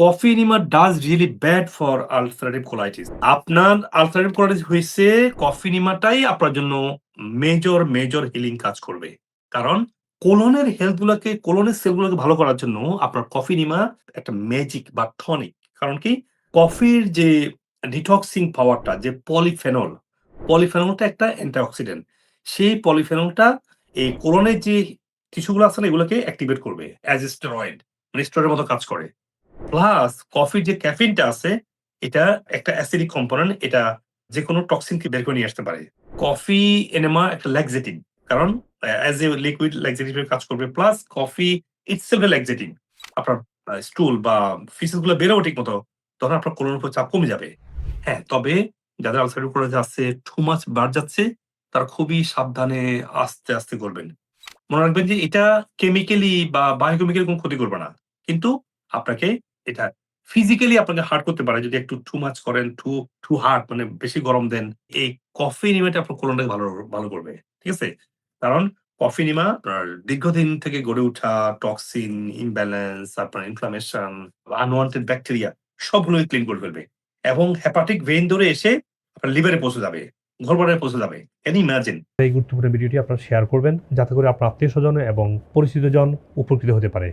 Coffee enema does really bad for ulcerative colitis. আপনার ulcerative colitis হইছে coffee এনিমাটাই আপনার জন্য মেজর, মেজর হিলিং কাজ করবে। কারণ কোলনের হেলথ গুলাকে কোলনের সেল গুলোকে ভালো করার জন্য আপনার কফি এনিমা একটা ম্যাজিক বা টনিক। কারণ কি? কফির যে ডিটক্সিং পাওয়ারটা যে পলিফেনল, পলিফেনলটা একটা অ্যান্টিঅক্সিডেন্ট। সেই পলিফেনলটা এই কোলনের যে টিস্যু গুলো আছে না এগুলোকে অ্যাক্টিভেট করবে অ্যাজ স্টেরয়েড। মানে স্টেরয়েড মতো কাজ করে। প্লাস কফির যে ক্যাফিনটা আছে এটা একটা অ্যাসিডিক কম্পোনেন্ট এটা যেকোনো টক্সিনকে বের করে নিয়ে আসতে পারে। কফি এনেমা একটা ল্যাক্সেটিভ। কারণ অ্যাজ এ লিকুইড ল্যাক্সেটিভ কাজ করবে। Plus coffee itself laxative. আপনার স্টুল বা ফিসেসগুলো বেরোবে ঠিকমতো। তখন আপনার কোলনের উপর চাপ কমে যাবে। হ্যাঁ, তবে যাদের আলসারেটিভ কোলাইটিস যাচ্ছে টু মাছ বার যাচ্ছে, তারা খুবই সাবধানে আস্তে, আস্তে করবেন। মনে রাখবেন যে এটা কেমিক্যালি বা বায়োকেমিক্যালি কোনো ক্ষতি করবে না। কিন্তু আপনাকে এটা ফিজিক্যালি আপনাকে হার্ট করতে পারে যদি একটু টু মাছ করেন, টু, টু হার্ড মানে বেশি গরম দেন। এই কফি এনিমাটা আপনার কোলনটাকে ভালো ভালো করবে। ঠিক আছে? কারণ কফি এনিমা আপনার দীর্ঘদিন থেকে গড়ে ওঠা টক্সিন, ইমব্যালেন্স, আপনার ইনফ্লামেশন, আনওয়ান্টেড ব্যাকটেরিয়া সবগুলোই ক্লিন করে ফেলবে। এবং হেপাটিক ভেন ধরে এসে আপনার লিভারে পৌঁছে যাবে। ঘরবাড়িতে পৌঁছে যাবে। Can imagine? এই গুরুত্বপূর্ণ ভিডিওটি আপনারা শেয়ার করবেন যাতে করে আপনার আত্মীয় স্বজন এবং পরিচিতজন উপকৃত হতে পারে।